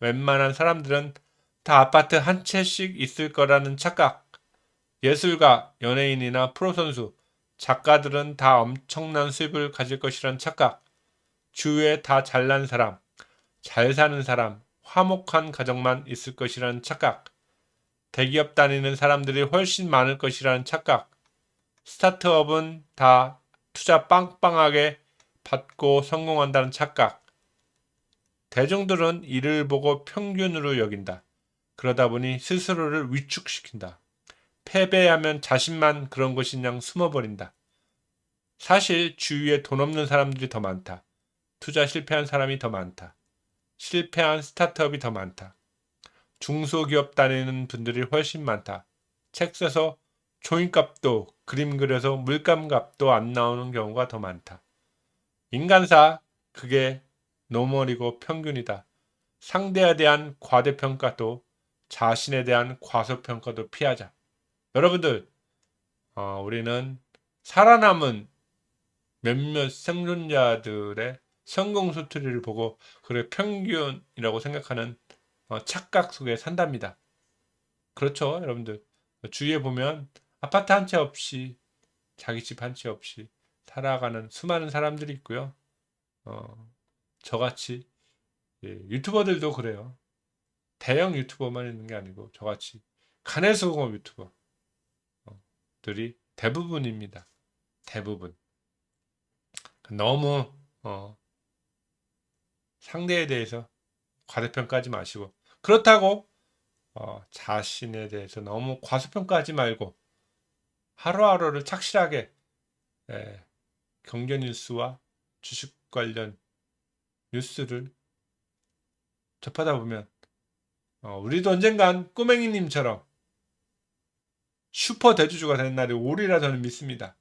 웬만한 사람들은 다 아파트 한 채씩 있을 거라는 착각. 예술가, 연예인이나 프로선수, 작가들은 다 엄청난 수입을 가질 것이라는 착각. 주위에 다 잘난 사람, 잘 사는 사람, 화목한 가정만 있을 것이라는 착각. 대기업 다니는 사람들이 훨씬 많을 것이라는 착각. 스타트업은 다 투자 빵빵하게 받고 성공한다는 착각. 대중들은 이를 보고 평균으로 여긴다. 그러다 보니 스스로를 위축시킨다. 패배하면 자신만 그런 것이냐 숨어버린다. 사실 주위에 돈 없는 사람들이 더 많다. 투자 실패한 사람이 더 많다. 실패한 스타트업이 더 많다. 중소기업 다니는 분들이 훨씬 많다. 책 써서 종이값도 그림 그려서 물감값도 안 나오는 경우가 더 많다. 인간사 그게 노멀이고 평균이다. 상대에 대한 과대평가도 자신에 대한 과소평가도 피하자. 여러분들, 어, 우리는 살아남은 몇몇 생존자들의 성공 스토리를 보고 그래 평균이라고 생각하는 어, 착각 속에 산답니다. 그렇죠, 여러분들. 주위에 보면 아파트 한 채 없이 자기 집 한 채 없이 살아가는 수많은 사람들이 있고요. 어, 저같이 예, 유튜버들도 그래요. 대형 유튜버만 있는 게 아니고 저같이 간해수공업 유튜버들이 대부분입니다. 대부분. 너무 어, 상대에 대해서 과대평가하지 마시고 그렇다고 어, 자신에 대해서 너무 과소평가하지 말고 하루하루를 착실하게 예, 경제 뉴스와 주식 관련 뉴스를 접하다 보면 어, 우리도 언젠간 꼬맹이님처럼 슈퍼 대주주가 되는 날이 오리라 저는 믿습니다.